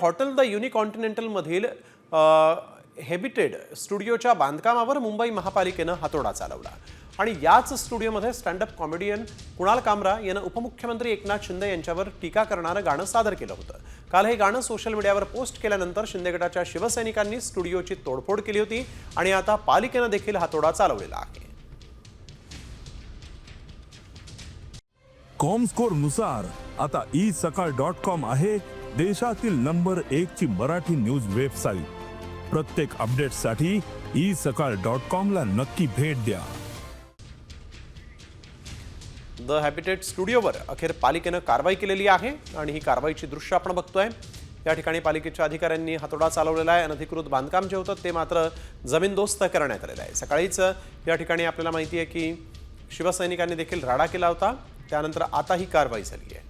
Hotel the युनिकॉन्टिनेंटलमधील Habitat स्टुडिओच्या बांधकामावर मुंबई महापालिकेनं हातोडा चालवला. आणि याच स्टुडिओमध्ये स्टँडअप कॉमेडियन कुणाल कामरा यानं उपमुख्यमंत्री एकनाथ शिंदे यांच्यावर टीका करणारं गाणं सादर केलं होतं. काल हे गाणं सोशल मीडियावर पोस्ट केल्यानंतर शिंदे गटाच्या शिवसैनिकांनी स्टुडिओची तोडफोड केली होती आणि आता पालिकेनं देखील हातोडा चालवलेला आहे. कॉम स्कोरनुसार आता ई सकाळ डॉट कॉम आहे. देशातील नंबर एक ची मराठी न्यूज वेबसाईट. प्रत्येक अपडेटसाठी ई सकाळ डॉट कॉम ला नक्की भेट द्या. द हॅबिटेट स्टुडिओवर अखेर पालिकेनं कारवाई केलेली आहे आणि ही कारवाईची दृश्य आपण बघतोय. या ठिकाणी पालिकेच्या अधिकाऱ्यांनी हातोडा चालवलेला आहे. अनधिकृत बांधकाम जे होतं ते मात्र जमीनदोस्त करण्यात आलेलं आहे. सकाळीच या ठिकाणी आपल्याला माहिती आहे की शिवसैनिकांनी देखील राडा केला होता. त्यानंतर आता ही कारवाई झाली आहे.